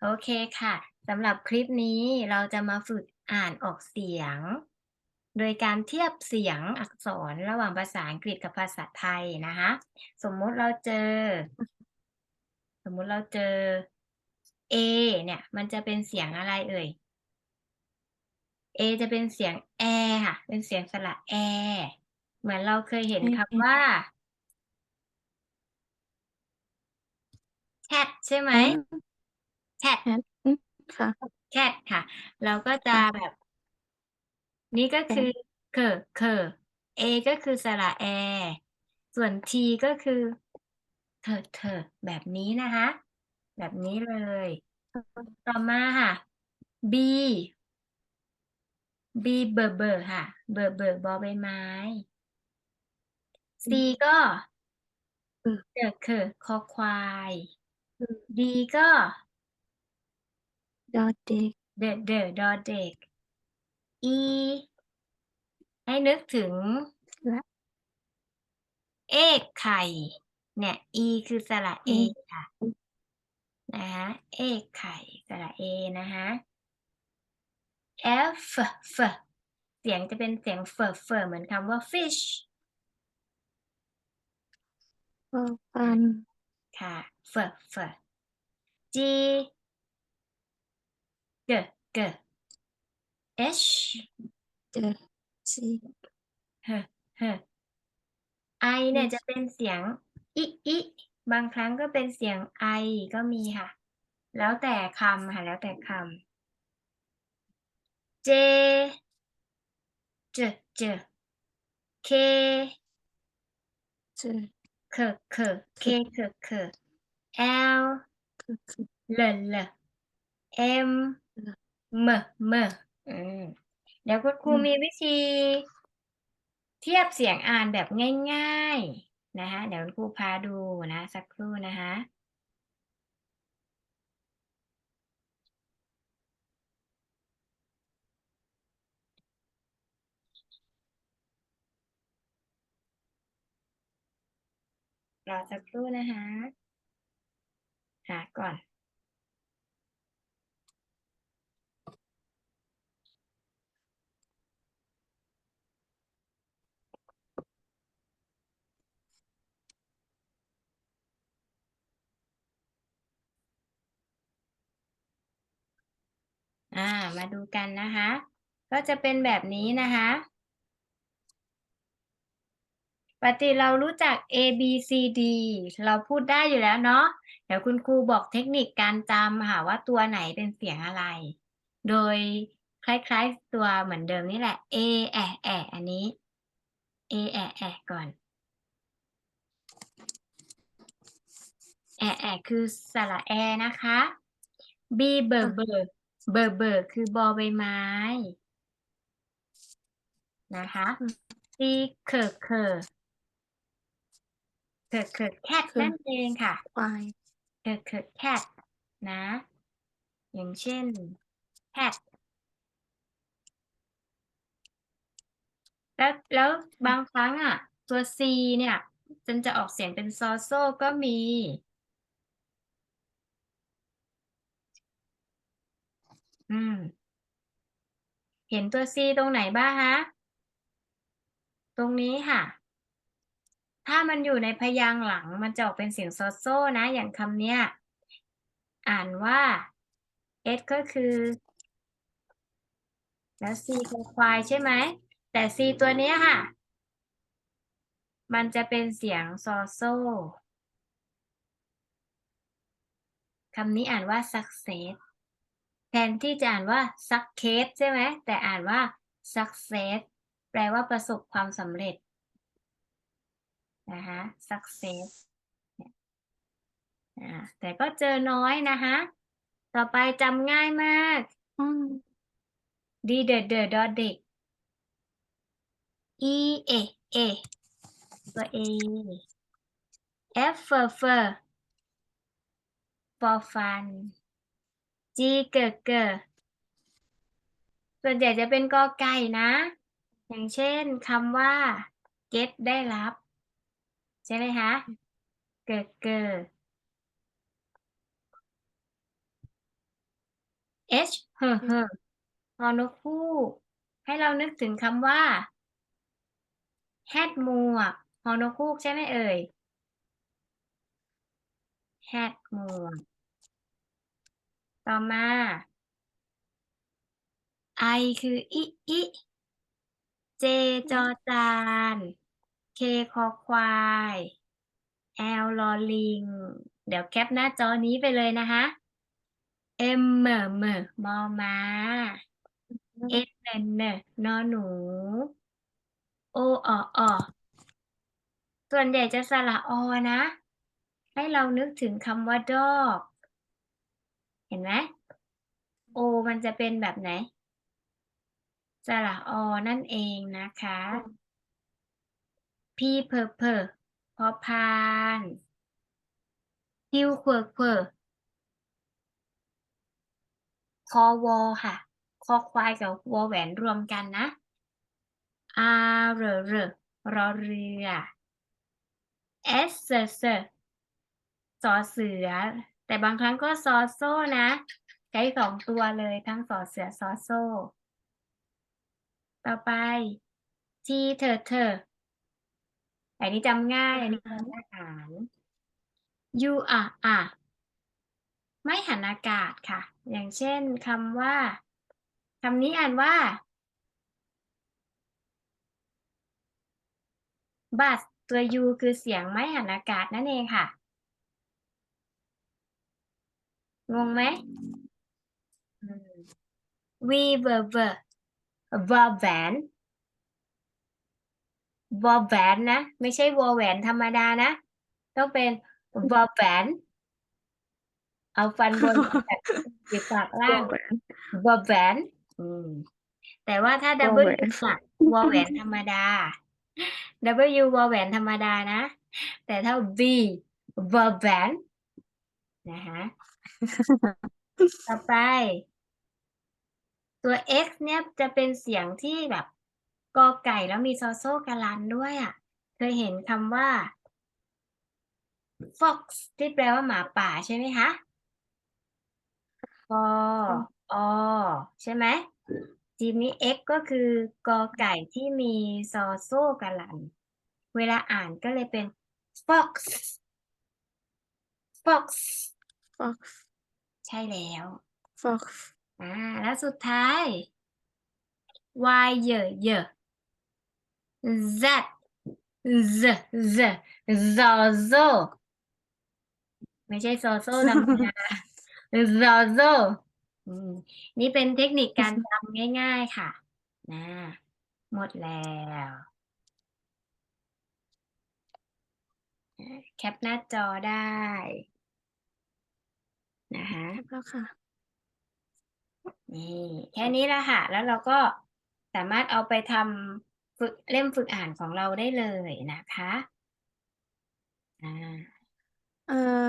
โอเคค่ะสำหรับคลิปนี้เราจะมาฝึกอ่านออกเสียง โดยการเทียบเสียงอักษรระหว่างภาษาอังกฤษกับภาษาไทยนะคะสมมุติเราเจอ สมมุติเราเจอ A เนี่ย มันจะเป็นเสียงอะไรเอ่ย A จะเป็นเสียงแอค่ะ เป็นเสียงสระแอเหมือนเราเคยเห็นคำว่า cat ใช่ไหม cat ค่ะ cat ค่ะ เราก็จะแบบ นี่ก็คือเคอเคอ A ก็คือสระแอ ส่วน T ก็คือเธอเธอแบบนี้นะคะ แบบนี้เลย ต่อมาค่ะ B B เบอร์เบอร์ค่ะ เบอร์เบอร์บอใบไม้ C ก็เออเดอเคอคอควาย D ก็ ดอเด็ก เดอเดอดอเด็ก E ให้นึกถึงและ เอกไข่ เนี่ย e คือสระเออืมค่ะ นะคะ เอกไข่สระเอนะคะ f f เสียงจะเป็นเสียงเฟอเฟอเหมือนคำว่า fish ฟอฟันค่ะเฟอเฟอ g g g h เจอซี h h i เนี่ยจะเป็นเสียงอิอิบางครั้งก็เป็นเสียง i ก็มีค่ะ แล้วแต่คำค่ะ แล้วแต่คำ j j j k เจอ k k k k k l คือคือ l l m m m อืมเดี๋ยวคุณครูอืม มีวิธี เทียบเสียงอ่านแบบง่ายๆนะคะเดี๋ยวคุณครูพาดูนะสักครู่นะคะรอสักครู่นะคะหาก่อน อ่า มาดูกันนะคะ ก็จะเป็นแบบนี้นะคะ ปกติเรารู้จัก A B C D เราพูดได้อยู่แล้วเนาะ เดี๋ยวคุณครูบอกเทคนิคการจำค่ะว่าตัวไหนเป็นเสียงอะไร โดยคล้าย ๆ ตัวเหมือนเดิมนี่แหละ A แอะแอะอันนี้ A แอะแอะก่อนแอะแอะคือสระแอนะคะ B เบอร์เบอร์ เบอร์เบอร์คือบอใบไม้ นะคะ C เคอเคอเคอเคอแคทนั่นเองค่ะควายเกิดเกิด cat นะ อย่างเช่น cat แล้วแล้วบางครั้งอะ ตัว c เนี่ยจนจะออกเสียงเป็นซอโซก็มี อืม เห็นตัว c ตรงไหนบ้างคะตรงนี้ค่ะ ถ้ามันอยู่ในพยางค์หลังมันจะออกเป็นเสียงโซโซนะ อย่างคำเนี้ย อ่านว่า s ก็คือ แล้ว c คือควายใช่ไหม แต่ c ตัวเนี้ยค่ะ มันจะเป็นเสียงโซโซคำนี้อ่านว่า success ทนที่จะอ่านว่า success ใช่ไหม แต่อ่านว่า success แปลว่าประสบความสำเร็จนะคะ success เนี่ยอ่าแต่ก็เจอน้อยนะคะ ต่อไปจำง่ายมากอืม D เดอเดอดอเด็ก E A A ตัว A F เฟอร์ฟอร์ for fun G เกอเกอส่วนใหญ่จะเป็นกอไก่นะ อย่างเช่นคำว่า get ได้รับ ใช่ไหมคะ เกอเกอ H เฮอเฮอฮอนกฮูกให้เรานึกถึงคำว่า hat หมวกฮอนกฮูกใช่ไหมเอ่ย hat หมวก ต่อมา I คืออิอิ J จอจาน K คอควาย L ลอลิง เดี๋ยวแคปหน้าจอนี้ไปเลยนะคะ M เหมอเหมอมอม้า N เนเนนอหนู O อออส่วนใหญ่จะสระอนะ ให้เรานึกถึงคำว่า dog เห็นไหม O มันจะเป็นแบบไหน สระอนั่นเองนะคะพี่เพอเพอพอพานฮิวเควอเควอคอวอค่ะ คอควายกับวอแหวนรวมกันนะอาเรอเรอรอเรือเอสเซอร์เซอร์สอเสือ แต่บางครั้งก็ซอโซ่นะใช้สองตัวเลยทั้งสอเสือซอโซ่ ต่อไปทีเธอเธออันนี้จำง่าย อันนี้จำอาหาร you are อะไม่หันอากาศค่ะ อย่างเช่นคำว่าคำนี้อ่านว่าบัสตัว u คือเสียงไม่หันอากาศนั่นเองค่ะ งงไหมอืม we were were วอแหวนวอแหวนนะ ไม่ใช่วอแหวนธรรมดานะ ต้องเป็นวอแหวน เอาฟันบนแบบปิดปากล่างแหวนวอแหวนอืมแต่ว่าถ้าวอ W แหวนอะวอแหวนธรรมดา W วอแหวนธรรมดานะ แต่ถ้า V วอแหวนนะคะ ต่อไป ตัว X เนี่ยจะเป็นเสียงที่แบบกอไก่แล้วมีซอโซ่กาลันด้วยอะ เคยเห็นคำว่า fox ที่แปลว่าหมาป่าใช่ไหมคะกออใช่ไหมทีนี้ x ก็คือกอไก่ที่มีซอโซ่กาลัน เวลาอ่านก็เลยเป็น fox fox fox ใช่แล้ว fox อ่าแล้วสุดท้าย y เยอะเยอะ z z z ซอโซไม่ใช่ซอโซ่ธรรมดาซอโซอืมนี่เป็นเทคนิคการจำง่ายๆค่ะนะหมดแล้วอ่าแคปหน้าจอได้ นะคะแล้วค่ะนี่แค่นี้ละค่ะ แล้วเราก็สามารถเอาไปทำฝึกเล่มฝึกอ่านของเราได้เลยนะคะ อ่าเอ่อ